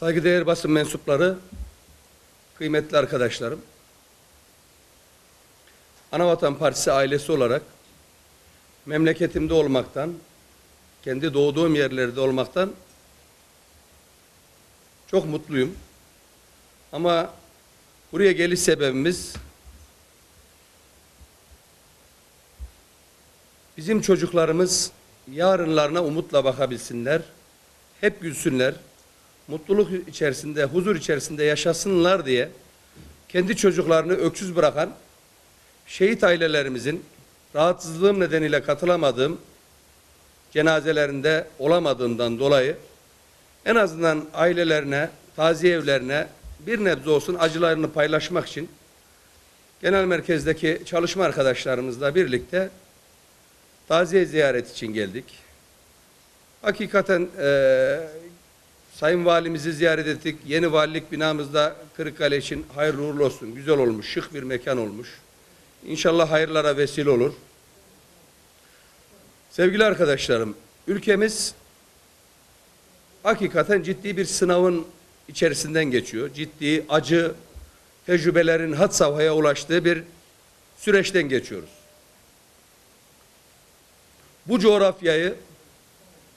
Saygıdeğer basın mensupları, kıymetli arkadaşlarım. Anavatan Partisi ailesi olarak memleketimde olmaktan, kendi doğduğum yerlerde olmaktan çok mutluyum. Ama buraya geliş sebebimiz bizim çocuklarımız yarınlarına umutla bakabilsinler, hep gülsünler, mutluluk içerisinde, huzur içerisinde yaşasınlar diye kendi çocuklarını öksüz bırakan şehit ailelerimizin rahatsızlığım nedeniyle katılamadığım cenazelerinde olamadığımdan dolayı en azından ailelerine, taziye evlerine bir nebze olsun acılarını paylaşmak için genel merkezdeki çalışma arkadaşlarımızla birlikte taziye ziyaret için geldik. Hakikaten eee Sayın Valimizi ziyaret ettik. Yeni valilik binamızda Kırıkkale için hayırlı uğurlu olsun. Güzel olmuş, şık bir mekan olmuş. İnşallah hayırlara vesile olur. Sevgili arkadaşlarım, ülkemiz hakikaten ciddi bir sınavın içerisinden geçiyor. Ciddi, acı tecrübelerin had safhaya ulaştığı bir süreçten geçiyoruz. Bu coğrafyayı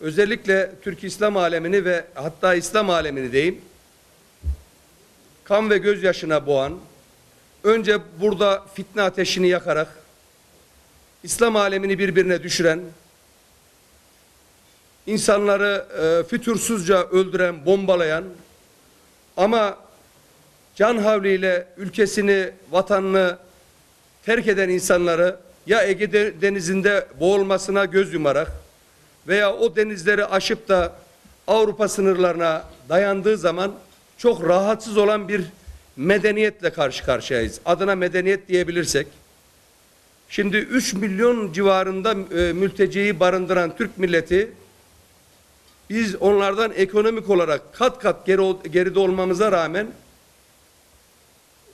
özellikle Türk İslam alemini ve hatta İslam alemini diyeyim, kan ve gözyaşına boğan, önce burada fitne ateşini yakarak, İslam alemini birbirine düşüren, insanları e, fütursuzca öldüren, bombalayan ama can havliyle ülkesini, vatanını terk eden insanları ya Ege de- denizinde boğulmasına göz yumarak veya o denizleri aşıp da Avrupa sınırlarına dayandığı zaman çok rahatsız olan bir medeniyetle karşı karşıyayız. Adına medeniyet diyebilirsek. Şimdi 3 milyon civarında e, mülteciyi barındıran Türk milleti biz onlardan ekonomik olarak kat kat geri, geride olmamıza rağmen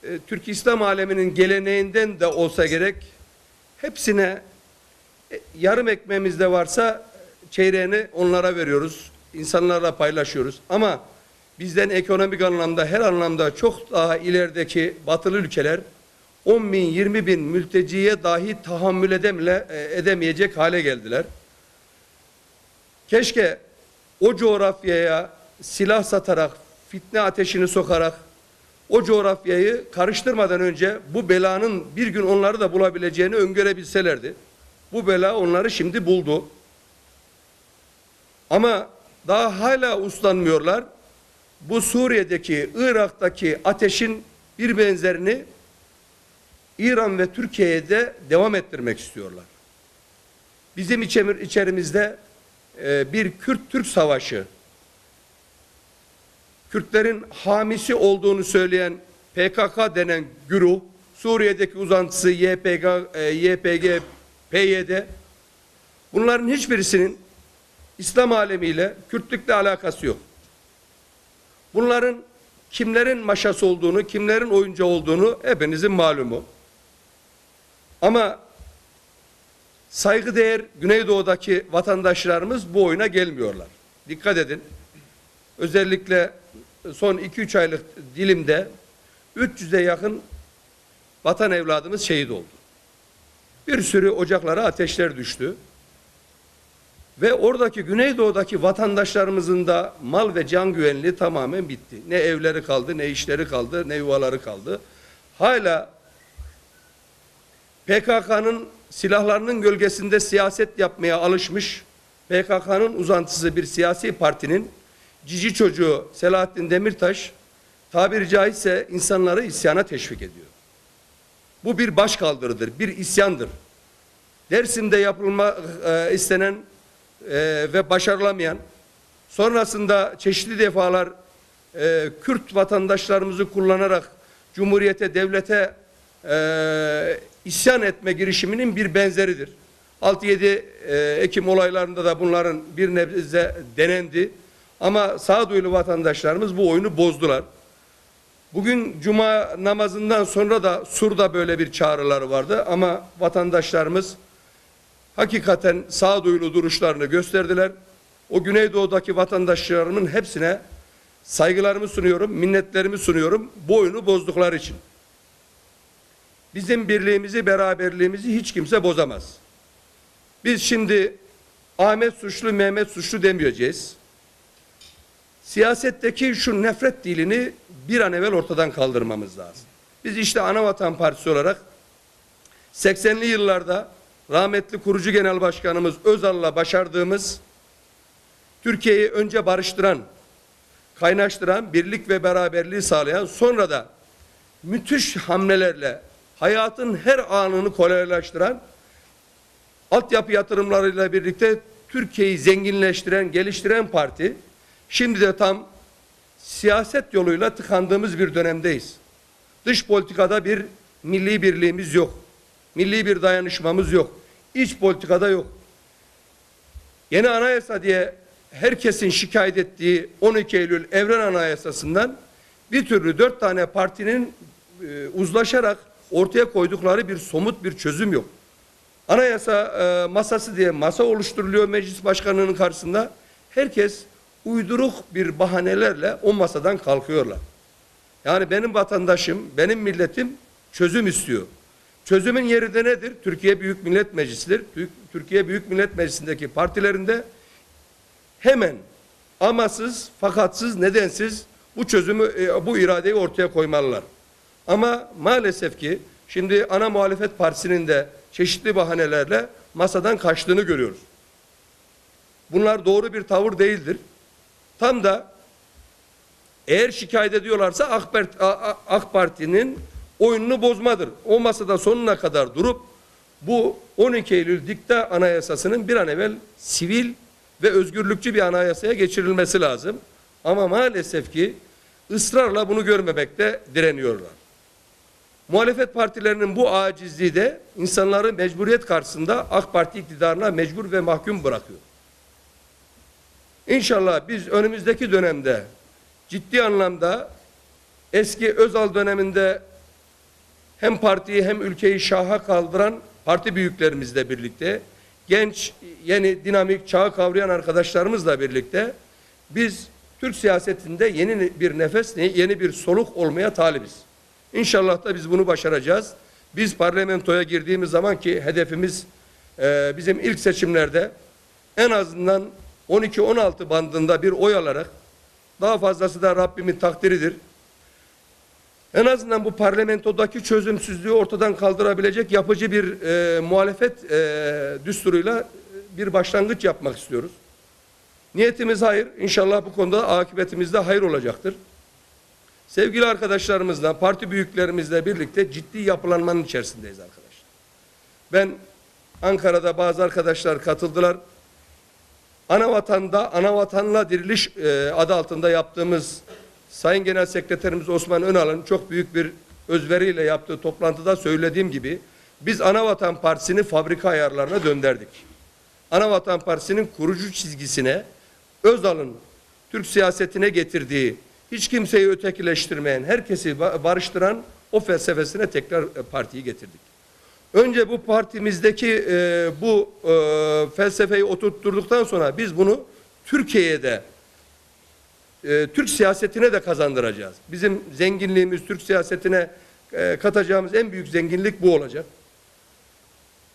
e, Türk İslam aleminin geleneğinden de olsa gerek hepsine e, yarım ekmeğimiz de varsa çeyreğini onlara veriyoruz. İnsanlarla paylaşıyoruz. Ama bizden ekonomik anlamda her anlamda çok daha ilerideki batılı ülkeler 10 bin 20 bin mülteciye dahi tahammül edemle, e, edemeyecek hale geldiler. Keşke o coğrafyaya silah satarak, fitne ateşini sokarak o coğrafyayı karıştırmadan önce bu belanın bir gün onları da bulabileceğini öngörebilselerdi. Bu bela onları şimdi buldu. Ama daha hala uslanmıyorlar. Bu Suriye'deki, Irak'taki ateşin bir benzerini İran ve Türkiye'ye de devam ettirmek istiyorlar. Bizim içerimizde e, bir Kürt-Türk savaşı, Kürtlerin hamisi olduğunu söyleyen PKK denen güruh, Suriye'deki uzantısı YPG, e, YPG, PYD, bunların hiçbirisinin İslam alemiyle, Kürtlükle alakası yok. Bunların kimlerin maşası olduğunu, kimlerin oyuncu olduğunu hepinizin malumu. Ama saygıdeğer Güneydoğu'daki vatandaşlarımız bu oyuna gelmiyorlar. Dikkat edin. Özellikle son 2-3 aylık dilimde 300'e yakın vatan evladımız şehit oldu. Bir sürü ocaklara ateşler düştü. Ve oradaki Güneydoğu'daki vatandaşlarımızın da mal ve can güvenliği tamamen bitti. Ne evleri kaldı, ne işleri kaldı, ne yuvaları kaldı. Hala PKK'nın silahlarının gölgesinde siyaset yapmaya alışmış, PKK'nın uzantısı bir siyasi partinin cici çocuğu Selahattin Demirtaş tabiri caizse insanları isyana teşvik ediyor. Bu bir başkaldırıdır, bir isyandır. Dersim'de yapılma e, istenen e, ve başarılamayan, sonrasında çeşitli defalar e, Kürt vatandaşlarımızı kullanarak Cumhuriyete, devlete e, isyan etme girişiminin bir benzeridir. 6-7 e, Ekim olaylarında da bunların bir nebze denendi. Ama sağduyulu vatandaşlarımız bu oyunu bozdular. Bugün cuma namazından sonra da Sur'da böyle bir çağrıları vardı ama vatandaşlarımız hakikaten sağduyulu duruşlarını gösterdiler. O Güneydoğu'daki vatandaşlarımın hepsine saygılarımı sunuyorum, minnetlerimi sunuyorum bu oyunu bozdukları için. Bizim birliğimizi, beraberliğimizi hiç kimse bozamaz. Biz şimdi Ahmet suçlu, Mehmet suçlu demeyeceğiz. Siyasetteki şu nefret dilini bir an evvel ortadan kaldırmamız lazım. Biz işte Anavatan Partisi olarak 80'li yıllarda rahmetli kurucu genel başkanımız Özal'la başardığımız Türkiye'yi önce barıştıran, kaynaştıran, birlik ve beraberliği sağlayan sonra da müthiş hamlelerle hayatın her anını kolaylaştıran altyapı yatırımlarıyla birlikte Türkiye'yi zenginleştiren, geliştiren parti şimdi de tam siyaset yoluyla tıkandığımız bir dönemdeyiz. Dış politikada bir milli birliğimiz yok. Milli bir dayanışmamız yok. İç politikada yok. Yeni anayasa diye herkesin şikayet ettiği 12 Eylül Evren Anayasası'ndan bir türlü dört tane partinin e, uzlaşarak ortaya koydukları bir somut bir çözüm yok. Anayasa e, masası diye masa oluşturuluyor meclis başkanının karşısında. Herkes uyduruk bir bahanelerle o masadan kalkıyorlar. Yani benim vatandaşım, benim milletim çözüm istiyor. Çözümün yeri de nedir? Türkiye Büyük Millet Meclisi'dir. Tür- Türkiye Büyük Millet Meclisi'ndeki partilerinde hemen amasız, fakatsız, nedensiz bu çözümü, e, bu iradeyi ortaya koymalılar. Ama maalesef ki şimdi ana muhalefet partisinin de çeşitli bahanelerle masadan kaçtığını görüyoruz. Bunlar doğru bir tavır değildir. Tam da eğer şikayet ediyorlarsa AK, Part- A- A- AK Parti'nin oyununu bozmadır. O masada sonuna kadar durup bu 12 Eylül dikta anayasasının bir an evvel sivil ve özgürlükçü bir anayasaya geçirilmesi lazım. Ama maalesef ki ısrarla bunu görmemekte direniyorlar. Muhalefet partilerinin bu acizliği de insanları mecburiyet karşısında AK Parti iktidarına mecbur ve mahkum bırakıyor. İnşallah biz önümüzdeki dönemde ciddi anlamda eski Özal döneminde hem partiyi hem ülkeyi şaha kaldıran parti büyüklerimizle birlikte genç, yeni, dinamik, çağı kavrayan arkadaşlarımızla birlikte biz Türk siyasetinde yeni bir nefes, yeni bir soluk olmaya talibiz. İnşallah da biz bunu başaracağız. Biz parlamentoya girdiğimiz zaman ki hedefimiz e, bizim ilk seçimlerde en azından 12-16 bandında bir oy alarak daha fazlası da Rabbimin takdiridir. En azından bu parlamentodaki çözümsüzlüğü ortadan kaldırabilecek yapıcı bir e, muhalefet e, düsturuyla bir başlangıç yapmak istiyoruz. Niyetimiz hayır. İnşallah bu konuda akıbetimiz de hayır olacaktır. Sevgili arkadaşlarımızla, parti büyüklerimizle birlikte ciddi yapılanmanın içerisindeyiz arkadaşlar. Ben Ankara'da bazı arkadaşlar katıldılar. Ana vatanda, ana vatanla diriliş e, adı altında yaptığımız Sayın Genel Sekreterimiz Osman Önal'ın çok büyük bir özveriyle yaptığı toplantıda söylediğim gibi biz Ana Vatan Partisi'ni fabrika ayarlarına döndürdük. Ana Vatan Partisi'nin kurucu çizgisine Özal'ın Türk siyasetine getirdiği hiç kimseyi ötekileştirmeyen, herkesi ba- barıştıran o felsefesine tekrar e, partiyi getirdik. Önce bu partimizdeki e, bu e, felsefeyi oturtturduktan sonra biz bunu Türkiye'de e, Türk siyasetine de kazandıracağız. Bizim zenginliğimiz Türk siyasetine e, katacağımız en büyük zenginlik bu olacak.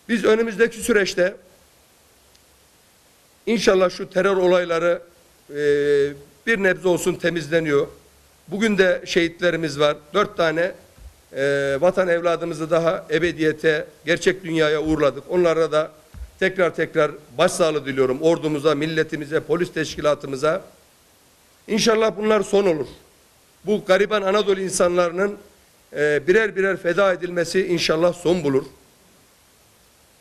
Biz önümüzdeki süreçte inşallah şu terör olayları e, bir nebze olsun temizleniyor. Bugün de şehitlerimiz var. Dört tane e, vatan evladımızı daha ebediyete, gerçek dünyaya uğurladık. Onlara da tekrar tekrar başsağlığı diliyorum. Ordumuza, milletimize, polis teşkilatımıza. İnşallah bunlar son olur. Bu gariban Anadolu insanlarının e, birer birer feda edilmesi inşallah son bulur.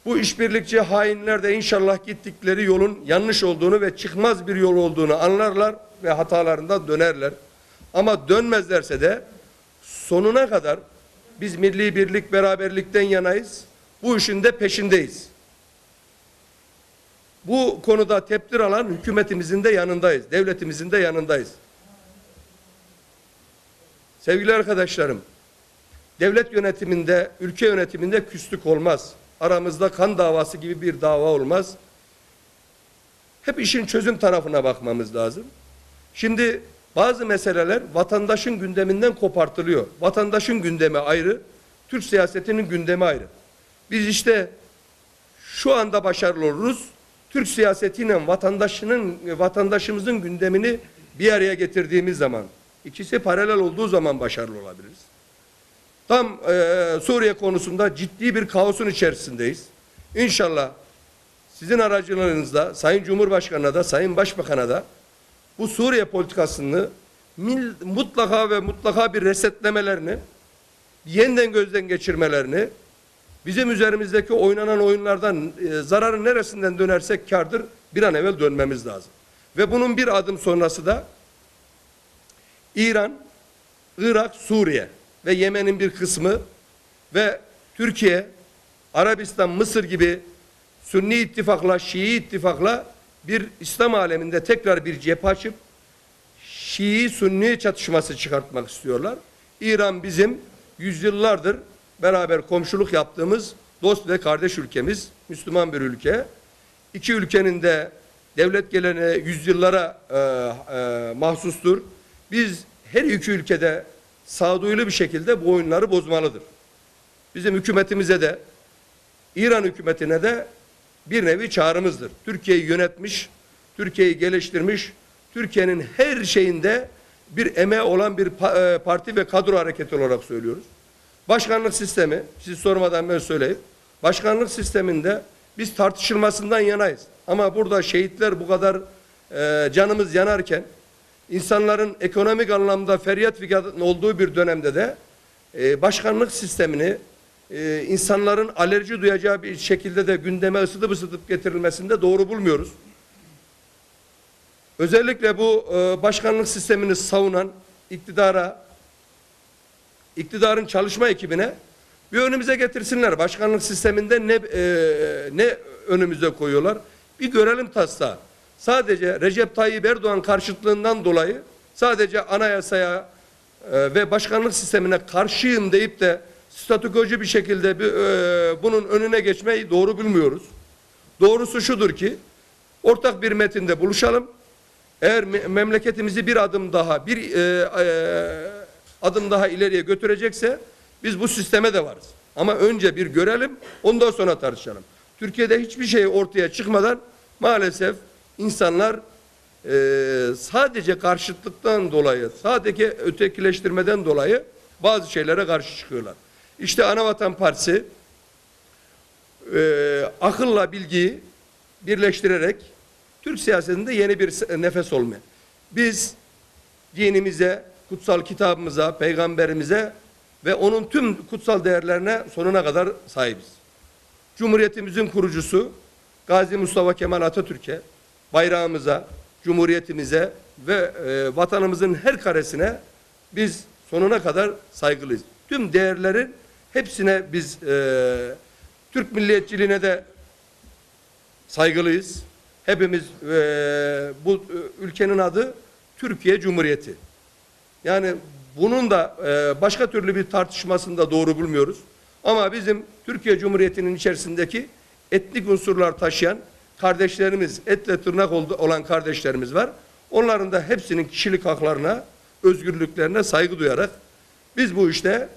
Bu işbirlikçi hainler de inşallah gittikleri yolun yanlış olduğunu ve çıkmaz bir yol olduğunu anlarlar ve hatalarından dönerler. Ama dönmezlerse de sonuna kadar biz milli birlik beraberlikten yanayız. Bu işin de peşindeyiz. Bu konuda tepdir alan hükümetimizin de yanındayız. Devletimizin de yanındayız. Sevgili arkadaşlarım, devlet yönetiminde, ülke yönetiminde küslük olmaz. Aramızda kan davası gibi bir dava olmaz. Hep işin çözüm tarafına bakmamız lazım. Şimdi bazı meseleler vatandaşın gündeminden kopartılıyor. Vatandaşın gündemi ayrı, Türk siyasetinin gündemi ayrı. Biz işte şu anda başarılı oluruz. Türk siyasetiyle vatandaşının vatandaşımızın gündemini bir araya getirdiğimiz zaman, ikisi paralel olduğu zaman başarılı olabiliriz. Tam eee, Suriye konusunda ciddi bir kaosun içerisindeyiz. İnşallah sizin aracılığınızda Sayın Cumhurbaşkanı'na da Sayın Başbakan'a da bu Suriye politikasını mil- mutlaka ve mutlaka bir resetlemelerini, yeniden gözden geçirmelerini, bizim üzerimizdeki oynanan oyunlardan e, zararın neresinden dönersek kardır bir an evvel dönmemiz lazım. Ve bunun bir adım sonrası da İran, Irak, Suriye ve Yemen'in bir kısmı ve Türkiye, Arabistan, Mısır gibi Sünni ittifakla, Şii ittifakla bir İslam aleminde tekrar bir cephe açıp Şii Sünni çatışması çıkartmak istiyorlar. İran bizim yüzyıllardır beraber komşuluk yaptığımız dost ve kardeş ülkemiz, Müslüman bir ülke. İki ülkenin de devlet geleneği yüzyıllara e, e, mahsustur. Biz her iki ülkede sağduyulu bir şekilde bu oyunları bozmalıdır. Bizim hükümetimize de İran hükümetine de bir nevi çağrımızdır. Türkiye'yi yönetmiş, Türkiye'yi geliştirmiş, Türkiye'nin her şeyinde bir emeği olan bir e, parti ve kadro hareketi olarak söylüyoruz. Başkanlık sistemi, siz sormadan ben söyleyeyim. Başkanlık sisteminde biz tartışılmasından yanayız. Ama burada şehitler bu kadar e, canımız yanarken, insanların ekonomik anlamda feryat figan olduğu bir dönemde de e, başkanlık sistemini e, insanların alerji duyacağı bir şekilde de gündeme ısıtıp ısıtıp getirilmesinde doğru bulmuyoruz. Özellikle bu e, başkanlık sistemini savunan iktidara, iktidarın çalışma ekibine bir önümüze getirsinler. Başkanlık sisteminde ne e, ne önümüze koyuyorlar? Bir görelim taslağı. Sadece Recep Tayyip Erdoğan karşıtlığından dolayı sadece anayasaya e, ve başkanlık sistemine karşıyım deyip de statükocu bir şekilde bir, e, bunun önüne geçmeyi doğru bilmiyoruz. Doğrusu şudur ki ortak bir metinde buluşalım. Eğer me- memleketimizi bir adım daha bir e, e, adım daha ileriye götürecekse biz bu sisteme de varız. Ama önce bir görelim ondan sonra tartışalım. Türkiye'de hiçbir şey ortaya çıkmadan maalesef insanlar e, sadece karşıtlıktan dolayı, sadece ötekileştirmeden dolayı bazı şeylere karşı çıkıyorlar. İşte Anavatan Partisi e, akılla bilgiyi birleştirerek Türk siyasetinde yeni bir nefes olmaya. Biz dinimize, kutsal kitabımıza, peygamberimize ve onun tüm kutsal değerlerine sonuna kadar sahibiz. Cumhuriyetimizin kurucusu Gazi Mustafa Kemal Atatürk'e, bayrağımıza, cumhuriyetimize ve e, vatanımızın her karesine biz sonuna kadar saygılıyız. Tüm değerlerin hepsine biz e, Türk milliyetçiliğine de saygılıyız. Hepimiz e, bu e, ülkenin adı Türkiye Cumhuriyeti. Yani bunun da e, başka türlü bir tartışmasını da doğru bulmuyoruz. Ama bizim Türkiye Cumhuriyeti'nin içerisindeki etnik unsurlar taşıyan kardeşlerimiz, etle tırnak olan kardeşlerimiz var. Onların da hepsinin kişilik haklarına, özgürlüklerine saygı duyarak biz bu işte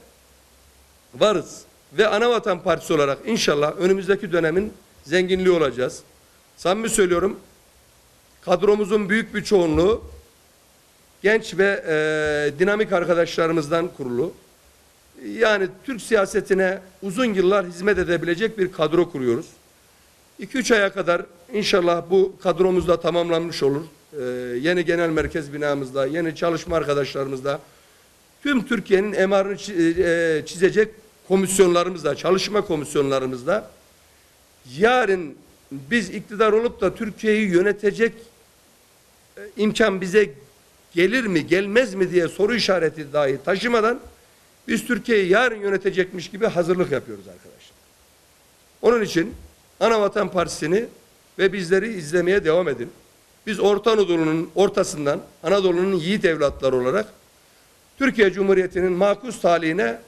varız. Ve Anavatan Partisi olarak inşallah önümüzdeki dönemin zenginliği olacağız. Samimi söylüyorum, kadromuzun büyük bir çoğunluğu genç ve e, dinamik arkadaşlarımızdan kurulu. Yani Türk siyasetine uzun yıllar hizmet edebilecek bir kadro kuruyoruz. 2-3 aya kadar inşallah bu kadromuz da tamamlanmış olur. E, yeni genel merkez binamızda, yeni çalışma arkadaşlarımızda, tüm Türkiye'nin emarını e, çizecek komisyonlarımızda, çalışma komisyonlarımızda yarın biz iktidar olup da Türkiye'yi yönetecek e, imkan bize gelir mi gelmez mi diye soru işareti dahi taşımadan biz Türkiye'yi yarın yönetecekmiş gibi hazırlık yapıyoruz arkadaşlar. Onun için Anavatan Partisi'ni ve bizleri izlemeye devam edin. Biz Orta Anadolu'nun ortasından Anadolu'nun yiğit evlatları olarak Türkiye Cumhuriyeti'nin makus talihine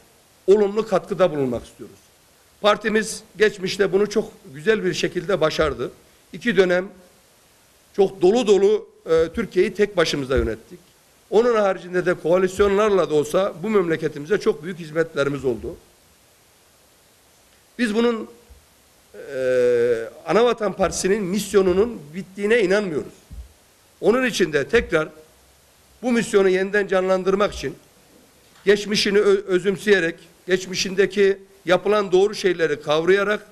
olumlu katkıda bulunmak istiyoruz. Partimiz geçmişte bunu çok güzel bir şekilde başardı. İki dönem çok dolu dolu e, Türkiye'yi tek başımıza yönettik. Onun haricinde de koalisyonlarla da olsa bu memleketimize çok büyük hizmetlerimiz oldu. Biz bunun eee Anavatan Partisi'nin misyonunun bittiğine inanmıyoruz. Onun için de tekrar bu misyonu yeniden canlandırmak için geçmişini özümseyerek, geçmişindeki yapılan doğru şeyleri kavrayarak,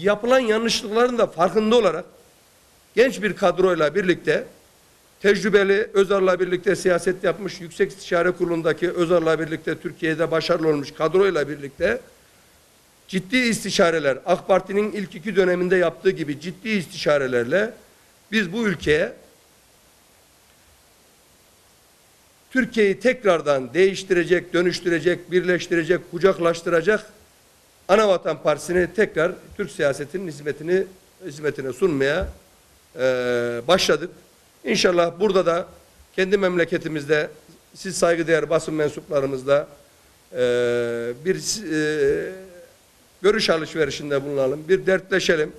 yapılan yanlışlıkların da farkında olarak genç bir kadroyla birlikte tecrübeli Özal'la birlikte siyaset yapmış, Yüksek İstişare Kurulu'ndaki Özal'la birlikte Türkiye'de başarılı olmuş kadroyla birlikte ciddi istişareler, AK Parti'nin ilk iki döneminde yaptığı gibi ciddi istişarelerle biz bu ülkeye Türkiye'yi tekrardan değiştirecek, dönüştürecek, birleştirecek, kucaklaştıracak Anavatan Partisi'ni tekrar Türk siyasetinin hizmetini hizmetine sunmaya eee, başladık. İnşallah burada da kendi memleketimizde siz saygıdeğer basın mensuplarımızla eee, bir eee, görüş alışverişinde bulunalım, bir dertleşelim.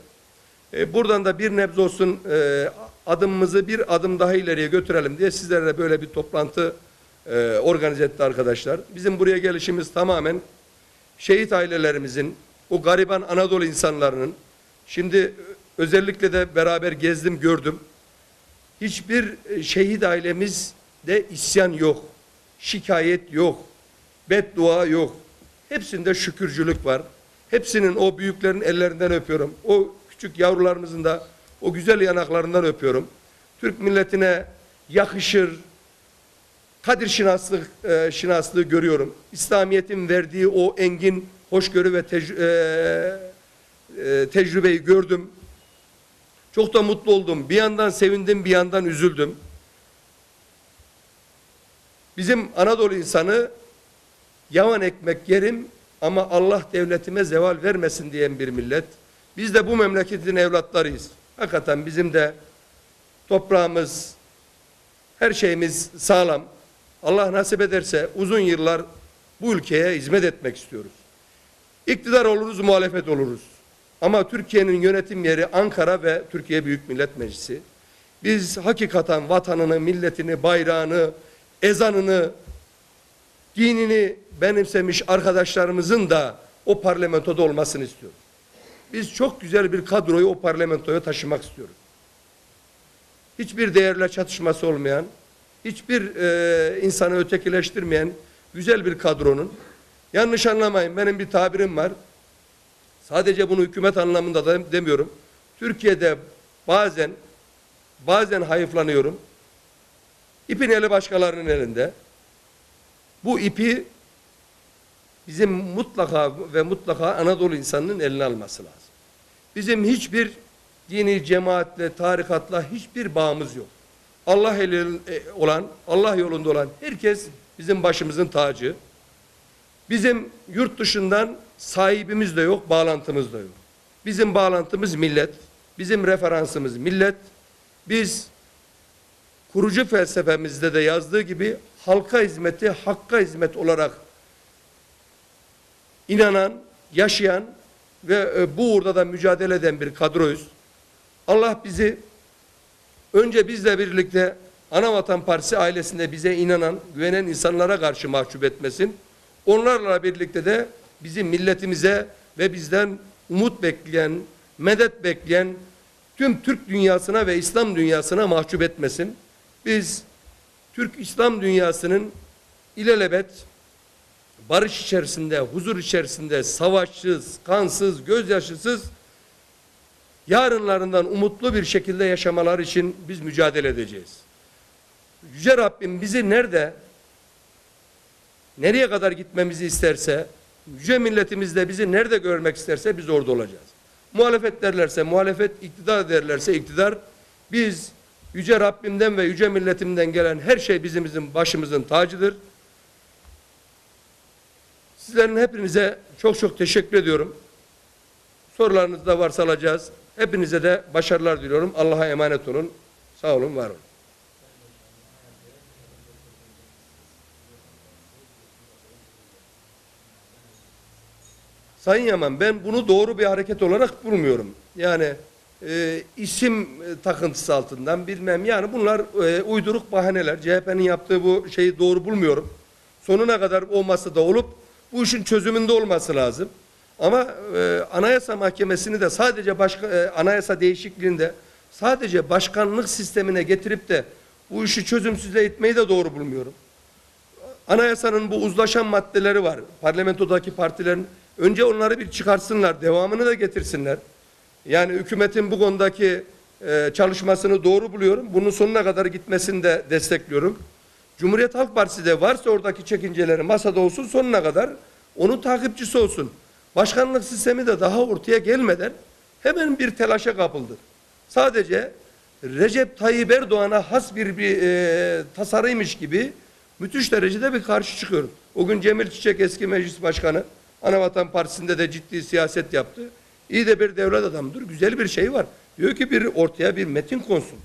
E, buradan da bir nebze olsun e, adımımızı bir adım daha ileriye götürelim diye sizlerle böyle bir toplantı e, organize etti arkadaşlar. Bizim buraya gelişimiz tamamen şehit ailelerimizin, o gariban Anadolu insanlarının, şimdi özellikle de beraber gezdim gördüm. Hiçbir e, şehit ailemizde isyan yok, şikayet yok, beddua yok. Hepsinde şükürcülük var. Hepsinin o büyüklerin ellerinden öpüyorum. O küçük yavrularımızın da o güzel yanaklarından öpüyorum. Türk milletine yakışır, kadir şinaslık, e, şinaslığı görüyorum. İslamiyet'in verdiği o engin hoşgörü ve tec- e, e, tecrübeyi gördüm. Çok da mutlu oldum. Bir yandan sevindim, bir yandan üzüldüm. Bizim Anadolu insanı yavan ekmek yerim ama Allah devletime zeval vermesin diyen bir millet. Biz de bu memleketin evlatlarıyız. Hakikaten bizim de toprağımız, her şeyimiz sağlam. Allah nasip ederse uzun yıllar bu ülkeye hizmet etmek istiyoruz. İktidar oluruz, muhalefet oluruz. Ama Türkiye'nin yönetim yeri Ankara ve Türkiye Büyük Millet Meclisi. Biz hakikaten vatanını, milletini, bayrağını, ezanını, dinini benimsemiş arkadaşlarımızın da o parlamentoda olmasını istiyoruz. Biz çok güzel bir kadroyu o parlamentoya taşımak istiyoruz. Hiçbir değerle çatışması olmayan, hiçbir e, insanı ötekileştirmeyen güzel bir kadronun, yanlış anlamayın benim bir tabirim var. Sadece bunu hükümet anlamında da demiyorum. Türkiye'de bazen bazen hayıflanıyorum. İpin eli başkalarının elinde. Bu ipi bizim mutlaka ve mutlaka Anadolu insanının eline alması lazım. Bizim hiçbir dini cemaatle, tarikatla hiçbir bağımız yok. Allah eli e, olan, Allah yolunda olan herkes bizim başımızın tacı. Bizim yurt dışından sahibimiz de yok, bağlantımız da yok. Bizim bağlantımız millet, bizim referansımız millet. Biz kurucu felsefemizde de yazdığı gibi halka hizmeti, hakka hizmet olarak inanan, yaşayan ve e, bu uğurda da mücadele eden bir kadroyuz. Allah bizi önce bizle birlikte Anavatan Partisi ailesinde bize inanan, güvenen insanlara karşı mahcup etmesin. Onlarla birlikte de bizim milletimize ve bizden umut bekleyen, medet bekleyen tüm Türk dünyasına ve İslam dünyasına mahcup etmesin. Biz Türk İslam dünyasının ilelebet barış içerisinde, huzur içerisinde, savaşsız, kansız, gözyaşısız yarınlarından umutlu bir şekilde yaşamalar için biz mücadele edeceğiz. Yüce Rabbim bizi nerede, nereye kadar gitmemizi isterse, yüce milletimizde bizi nerede görmek isterse biz orada olacağız. Muhalefet derlerse muhalefet, iktidar derlerse iktidar, biz yüce Rabbimden ve yüce milletimden gelen her şey bizim, bizim başımızın tacıdır. Sizlerin hepinize çok çok teşekkür ediyorum. Sorularınız da varsa alacağız. Hepinize de başarılar diliyorum. Allah'a emanet olun. Sağ olun, var olun. Sayın Yaman ben bunu doğru bir hareket olarak bulmuyorum. Yani e, isim e, takıntısı altından bilmem yani bunlar e, uyduruk bahaneler. CHP'nin yaptığı bu şeyi doğru bulmuyorum. Sonuna kadar o masada olup bu işin çözümünde olması lazım. Ama e, Anayasa Mahkemesi'ni de sadece başka e, anayasa değişikliğinde sadece başkanlık sistemine getirip de bu işi çözümsüze itmeyi de doğru bulmuyorum. Anayasanın bu uzlaşan maddeleri var. Parlamentodaki partilerin önce onları bir çıkarsınlar, devamını da getirsinler. Yani hükümetin bu konudaki e, çalışmasını doğru buluyorum. Bunun sonuna kadar gitmesini de destekliyorum. Cumhuriyet Halk Partisi de varsa oradaki çekinceleri masada olsun sonuna kadar onun takipçisi olsun. Başkanlık sistemi de daha ortaya gelmeden hemen bir telaşa kapıldı. Sadece Recep Tayyip Erdoğan'a has bir, bir e, tasarıymış gibi müthiş derecede bir karşı çıkıyorum. O gün Cemil Çiçek eski meclis başkanı Anavatan Partisi'nde de ciddi siyaset yaptı. İyi de bir devlet adamıdır. Güzel bir şey var. Diyor ki bir ortaya bir metin konsun.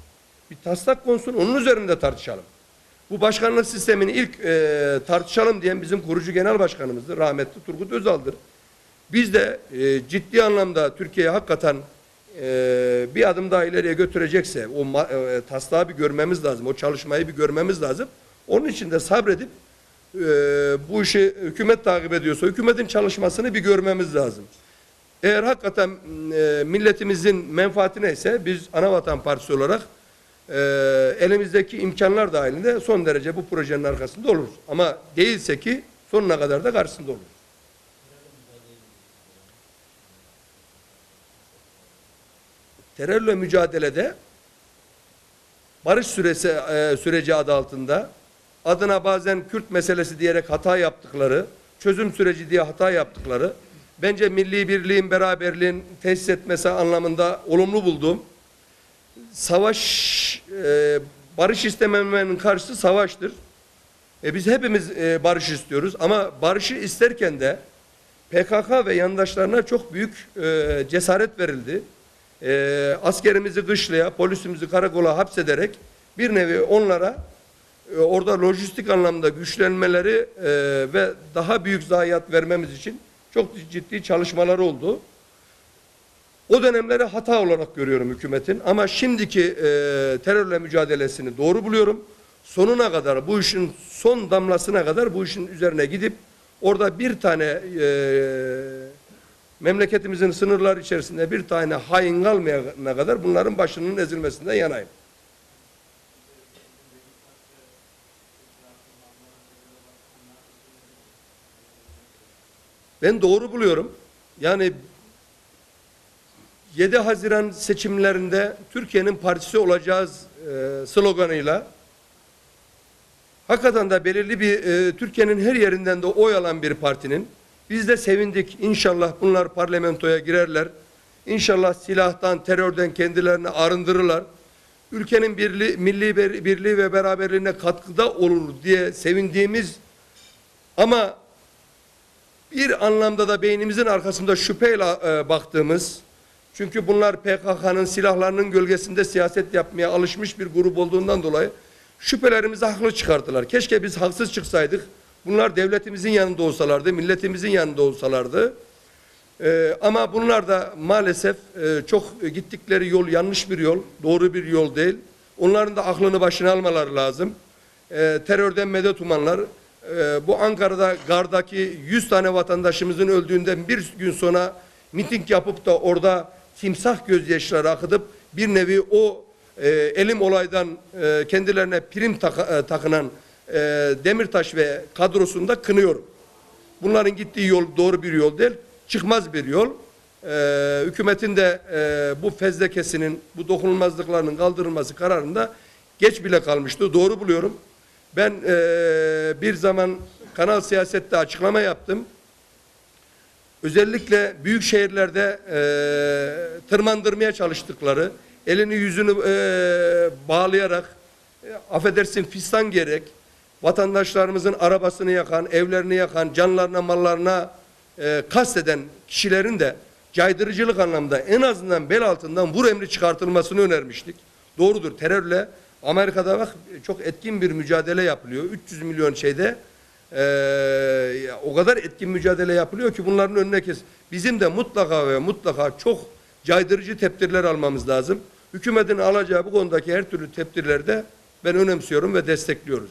Bir taslak konsun. Onun üzerinde tartışalım. Bu başkanlık sistemini ilk e, tartışalım diyen bizim kurucu genel başkanımızdır. Rahmetli Turgut Özal'dır. Biz de e, ciddi anlamda Türkiye'ye hakikaten e, bir adım daha ileriye götürecekse o e, taslağı bir görmemiz lazım. O çalışmayı bir görmemiz lazım. Onun için de sabredip e, bu işi hükümet takip ediyorsa hükümetin çalışmasını bir görmemiz lazım. Eğer hakikaten e, milletimizin menfaati neyse biz Anavatan Partisi olarak e, elimizdeki imkanlar dahilinde son derece bu projenin arkasında oluruz. Ama değilse ki sonuna kadar da karşısında oluruz. Terörle mücadelede barış süresi e, süreci adı altında adına bazen Kürt meselesi diyerek hata yaptıkları, çözüm süreci diye hata yaptıkları bence milli birliğin, beraberliğin tesis etmesi anlamında olumlu bulduğum savaş e, barış istememenin karşısı savaştır. E, biz hepimiz e, barış istiyoruz ama barışı isterken de PKK ve yandaşlarına çok büyük e, cesaret verildi. E, askerimizi kışlaya, polisimizi karakola hapsederek bir nevi onlara orada lojistik anlamda güçlenmeleri e, ve daha büyük zayiat vermemiz için çok ciddi çalışmalar oldu. O dönemleri hata olarak görüyorum hükümetin ama şimdiki e, terörle mücadelesini doğru buluyorum. Sonuna kadar bu işin son damlasına kadar bu işin üzerine gidip orada bir tane e, memleketimizin sınırları içerisinde bir tane hain kalmayana kadar bunların başının ezilmesinden yanayım. Ben doğru buluyorum. Yani 7 Haziran seçimlerinde Türkiye'nin partisi olacağız e, sloganıyla hakikaten de belirli bir e, Türkiye'nin her yerinden de oy alan bir partinin biz de sevindik. İnşallah bunlar parlamentoya girerler. İnşallah silahtan, terörden kendilerini arındırırlar. Ülkenin birliği, milli bir- birliği ve beraberliğine katkıda olur diye sevindiğimiz ama bir anlamda da beynimizin arkasında şüpheyle e, baktığımız çünkü bunlar PKK'nın silahlarının gölgesinde siyaset yapmaya alışmış bir grup olduğundan dolayı şüphelerimizi haklı çıkarttılar. Keşke biz haksız çıksaydık. Bunlar devletimizin yanında olsalardı, milletimizin yanında olsalardı. Ee, ama bunlar da maalesef e, çok gittikleri yol yanlış bir yol, doğru bir yol değil. Onların da aklını başına almaları lazım. Ee, terörden medet umanlar, e, bu Ankara'da gardaki 100 tane vatandaşımızın öldüğünden bir gün sonra miting yapıp da orada timsah gözyaşları akıtıp bir nevi o e, elim olaydan e, kendilerine prim taka- e, takınan e, Demirtaş ve kadrosunda kınıyorum. Bunların gittiği yol doğru bir yol değil, çıkmaz bir yol. Ee, hükümetin de e, bu fezlekesinin, bu dokunulmazlıklarının kaldırılması kararında geç bile kalmıştı. Doğru buluyorum. Ben e, bir zaman Kanal Siyaset'te açıklama yaptım. Özellikle büyük şehirlerde e, tırmandırmaya çalıştıkları, elini yüzünü e, bağlayarak, e, affedersin fistan gerek, vatandaşlarımızın arabasını yakan, evlerini yakan, canlarına, mallarına e, kasteden kişilerin de caydırıcılık anlamda en azından bel altından vur emri çıkartılmasını önermiştik. Doğrudur terörle Amerika'da bak çok etkin bir mücadele yapılıyor. 300 milyon şeyde e, o kadar etkin mücadele yapılıyor ki bunların önüne kes. Bizim de mutlaka ve mutlaka çok caydırıcı tedbirler almamız lazım. Hükümetin alacağı bu konudaki her türlü tedbirleri de ben önemsiyorum ve destekliyoruz.